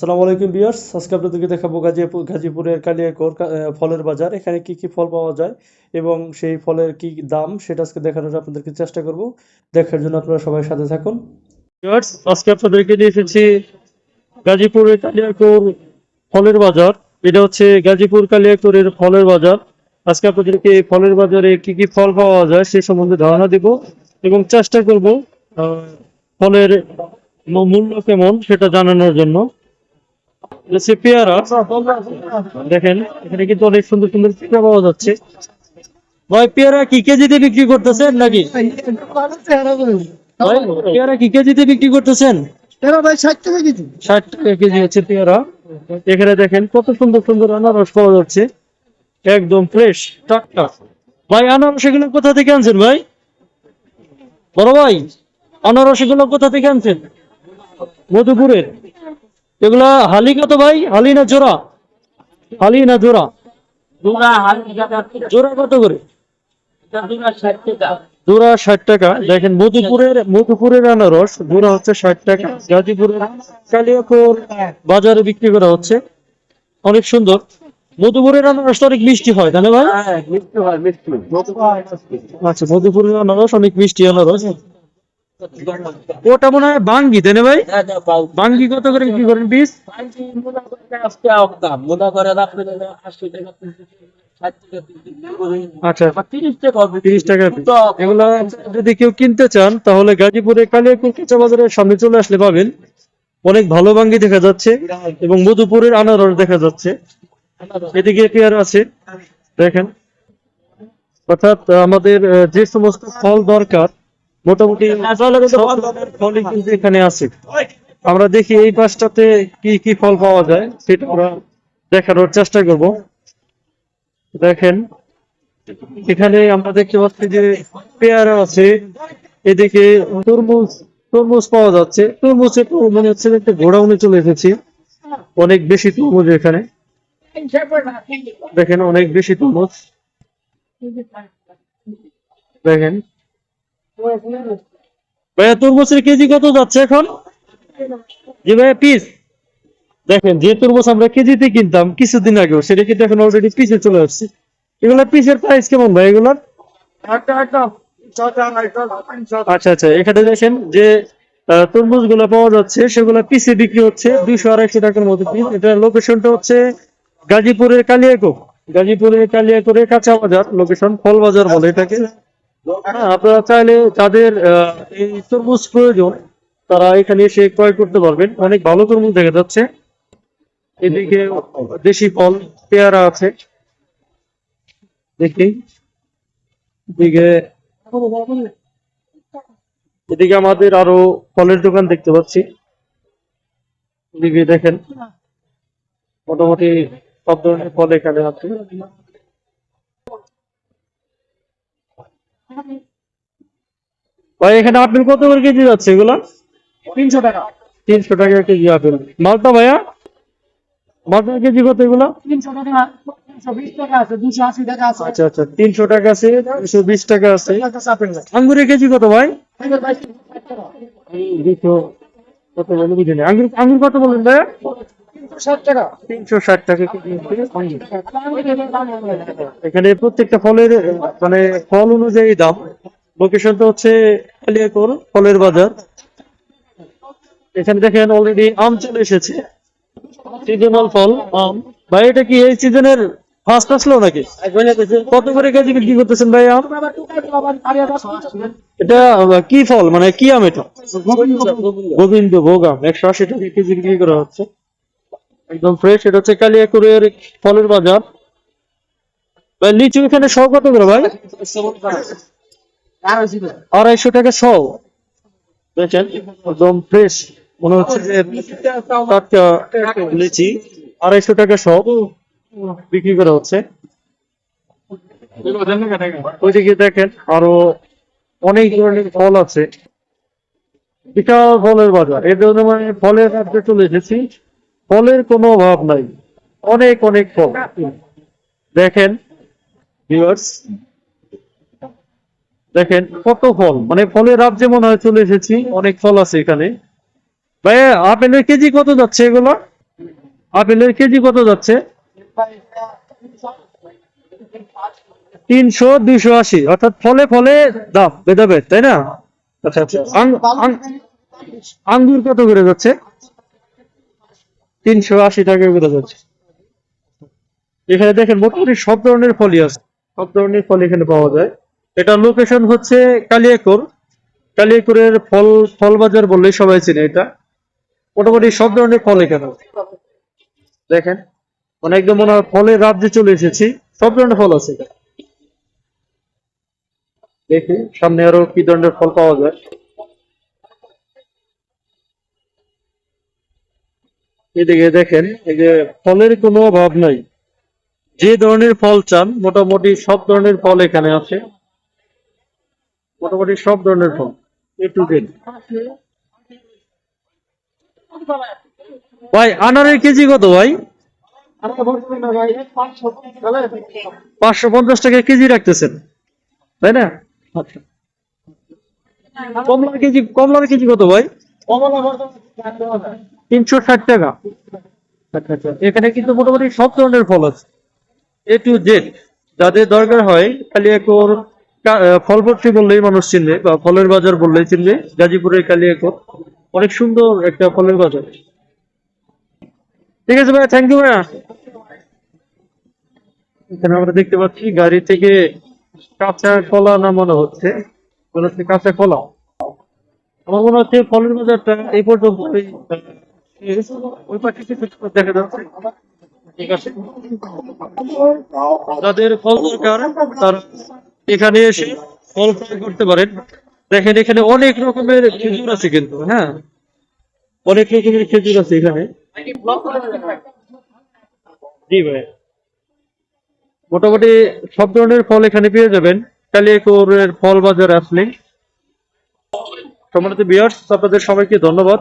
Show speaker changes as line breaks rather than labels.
আসসালামু আলাইকুম বিয়ার্স আজকে আপনাদেরকে দেখাবো গাজীপুর গাজীপুরের কালিয়াকোর ফলের বাজার। এখানে কি কি ফল পাওয়া যায় এবং সেই ফলের কি দাম সেটা আজকে দেখানোর আপনাদেরকে চেষ্টা করব। দেখার জন্য আপনারা সবাই সাথে থাকুন। বিয়ার্স আজকে আপনাদেরকে নিয়ে এসেছি গাজীপুরের কালিয়াকোর ফলের বাজার। এটা হচ্ছে গাজীপুর কালিয়াকোরের ফলের বাজার। আজকে আপনাদেরকে এই ফলের বাজারে কি কি ফল পাওয়া যায় সে সম্বন্ধে ধারণা দিব এবং চেষ্টা করব ফলের মূল্য কেমন সেটা জানানোর জন্য। দেখেন, এখানে কিন্তু অনেক সুন্দর সুন্দর পাওয়া যাচ্ছে। ভাই, পেয়ারা কি কেজিতে বিক্রি করতেছেন নাকি? পেয়ারা কি কেজিতে বিক্রি করতেছেন? দেখেন, কত সুন্দর সুন্দর আনারস পাওয়া যাচ্ছে। একদম ফ্রেশ টাটকা। ভাই, আনারস এগুলো কোথা থেকে আনছেন ভাই? বড় ভাই, আনারস এগুলো কোথা থেকে আনছেন? মধুপুরের। এগুলা হালি কত ভাই? হালি না জোড়া? হালি না জোড়া? জোড়া কত করে?
ষাট টাকা।
জোড়া ষাট টাকা। দেখেন মধুপুরের মধুপুরের আনারস জোড়া হচ্ছে ষাট টাকা। গাজীপুরের কালিয়াপুর বাজারে বিক্রি করা হচ্ছে। অনেক সুন্দর। মধুপুরের আনারসটা অনেক মিষ্টি হয় না ভাই?
হ্যাঁ
আচ্ছা মধুপুরের আনারস অনেক মিষ্টি আনারস। ওটা মনে হয় বাঙ্গি তাই না ভাই? বাঙ্গি। কত করে বিক্রি করেন পিস
পাঁচটি মোটা করে আজকে দাম। মোটা করে আপনি আশি টাকা
আচ্ছা।
তিরিশ টাকা।
এগুলা যদি কেউ কিনতে চান তাহলে গাজীপুরে কালিয়াকুর কাঁচা বাজারের সামনে চলে আসলে পাবেন। অনেক ভালো বাঙ্গি দেখা যাচ্ছে এবং মধুপুরের আনারস দেখা যাচ্ছে। এদিকে পেয়ারা আছে? দেখেন। অর্থাৎ আমাদের যে সমস্ত ফল দরকার মোটামুটি ফলই কিন্তু এখানে আছে। আমরা দেখি এই পাশটাতে কি কি ফল পাওয়া যায় সেটা আমরা দেখানোর চেষ্টা করব। দেখেন এখানে আমরা দেখতে পাচ্ছি যে পেয়ারা আছে এদিকে তরমুজ তরমুজ পাওয়া যাচ্ছে। তরমুজ একটু মনে হচ্ছে একটা গোডাউনে চলে এসেছি। অনেক বেশি তরমুজ এখানে। দেখেন অনেক বেশি তরমুজ। দেখেন ভাইয়া তরমুজের কেজি কত যাচ্ছে এখন? জি ভাইয়া পিস দেখেন যে তরমুজ আমরা কেজিতে কিনতাম, কিছুদিন আগেও, সেটা কিন্তু এখন অলরেডি পিসে চলে আসছে। এগুলা পিসের প্রাইস কেমন ভাই এগুলার? আচ্ছা আচ্ছা এখানে দেখেন যে তরমুজগুলো পাওয়া যাচ্ছে, সেগুলা পিসে বিক্রি হচ্ছে দুইশো আড়াইশো টাকার মতো পিস এটার লোকেশনটা হচ্ছে গাজীপুরের কালিয়াকোপ। গাজীপুরের কালিয়াকোরের কাঁচা বাজার লোকেশন ফল বাজার বলে এটাকে। আপনারা চাইলে যাদের এই তরমুজ প্রয়োজন, তারা এখানে এসে ক্রয় করতে পারবেন। অনেক ভালো তরমুজ দেখা যাচ্ছে। এদিকে দেশি ফল, পেয়ারা আছে। দেখি। এদিকে এদিকে আমাদের আরও ফলের দোকান দেখতে পাচ্ছি। দেখেন, মোটামুটি সব ধরনের ফল এখানে আছে। ভাই এখানে আপেল কত করে কেজি যাচ্ছে এগুলা?
তিনশো টাকা।
তিনশো টাকা কেজি আপেল। মালটা ভাইয়া? মালটা কেজি কত এগুলা?
তিনশো টাকা
আচ্ছা আচ্ছা তিনশো টাকা আছে দুশো বিশ টাকা আছে। আঙ্গুরের কেজি কত ভাই? দুশো কত বলে বুঝিনি। আঙ্গুর আঙ্গুর কত বলেন ভাইয়া? এখানে প্রত্যেকটা ফলের মানে ফল অনুযায়ী দাম। হচ্ছে কালিয়াকোর ফলের বাজার। এখানে দেখেন অলরেডি আম চলে এসেছে। সিজনাল ফল, আম। ভাই, এটা কি এই সিজনের ফার্স্ট আসলো নাকি? কত করে কেজি বিক্রি করতেছেন ভাই আম? এটা কি ফল? মানে কি আম এটা? গোবিন্দ ভোগ আম। একশো আশি টাকা কেজি বিক্রি করা হচ্ছে। একদম ফ্রেশ এটা হচ্ছে কালিয়াকুরের ফলের বাজার। ভাই, লিচু এখানে শ কত করে ভাই? আড়াইশো টাকা শ। দেখেন, একদম ফ্রেশ মনে হচ্ছে যে টাটকা লিচি। আড়াইশো টাকা শ। বিক্রি করা হচ্ছে। ওইদিকে দেখেন, আরও অনেক ধরনের ফল আছে। বিশাল ফলের বাজার। এর জন্য মানে ফলের চলে এসেছি। ফলের কোনো অভাব নাই। অনেক অনেক ফল। দেখেন দেখেন কত ফল। মানে ফলের রাজ্যে মনে হয়, চলে এসেছি, অনেক ফল আছে এখানে। ভাইয়া, আপেলের কেজি কত যাচ্ছে এগুলো? আপেলের কেজি কত যাচ্ছে? তিনশো দুইশো আশি। অর্থাৎ ফলে ফলে দাম, ভেদাভেদ, তাই না? আচ্ছা আচ্ছা। আঙ্গুর কত করে যাচ্ছে? তিনশো আশি টাকা করে যাচ্ছে। এখানে দেখেন, মোটামুটি সব ধরনের ফলই আছে। সব ধরনের ফল এখানে পাওয়া যায়। এটা লোকেশন হচ্ছে কালিয়াকোর। কালিয়াকোরের ফল ফল বাজার বললেই সবাই চেনে এটা। মোটামুটি সব ধরনের ফল এখানে। দেখেন মানে একদম মনে হয় ফলের রাজ্যে চলে এসেছি। সব ধরনের ফল আছে এখানে। দেখি, সামনে আরও কি ধরনের ফল পাওয়া যায়। এদিকে দেখেন, এই যে ফলের কোনো অভাব নাই। যে ধরনের ফল চান, মোটামুটি সব ধরনের ফল এখানে আছে। মোটামুটি সব ধরনের ফল, এ টু ভাই, আনারের কেজি কত ভাই?
পাঁচশো
পঞ্চাশ টাকা কেজি রাখতেছেন, তাই না? আচ্ছা। কমলার কেজি কমলার কেজি কত ভাই?
কমলা
তিনশো ষাট টাকা। আচ্ছা আচ্ছা। এখানে কিন্তু মোটামুটি সব ধরনের ফল আছে। এ টু জেড যাদের দরকার হয় কা- আহ, ফলপট্টি বললেই মানুষ চিনবে বা ফলের বাজার বললেই চিনবে গাজীপুরের কালিয়াকোর অনেক সুন্দর একটা ফলের বাজার। ঠিক আছে ভাইয়া থ্যাংক ইউ ভাইয়া। এখানে আমরা দেখতে পাচ্ছি গাড়ি থেকে কাঁচা কলা নামানো মনে হচ্ছে কাঁচা কলা। আমার মনে হচ্ছে ফলের বাজারটা এই পর্যন্ত যাদের ফল দরকার, তারা এখানে এসে ফল করতে পারেন। দেখেন, এখানে অনেক রকমের খেজুর আছে কিন্তু হ্যাঁ? অনেক রকমের খেজুর আছে এখানে। জি ভাই। মোটামুটি সব ধরনের ফল এখানে পেয়ে যাবেন। কালিয়াকোরের ফল বাজার আসলে। সম্মানিত বিয়ার্স আপনাদের সবাইকে ধন্যবাদ।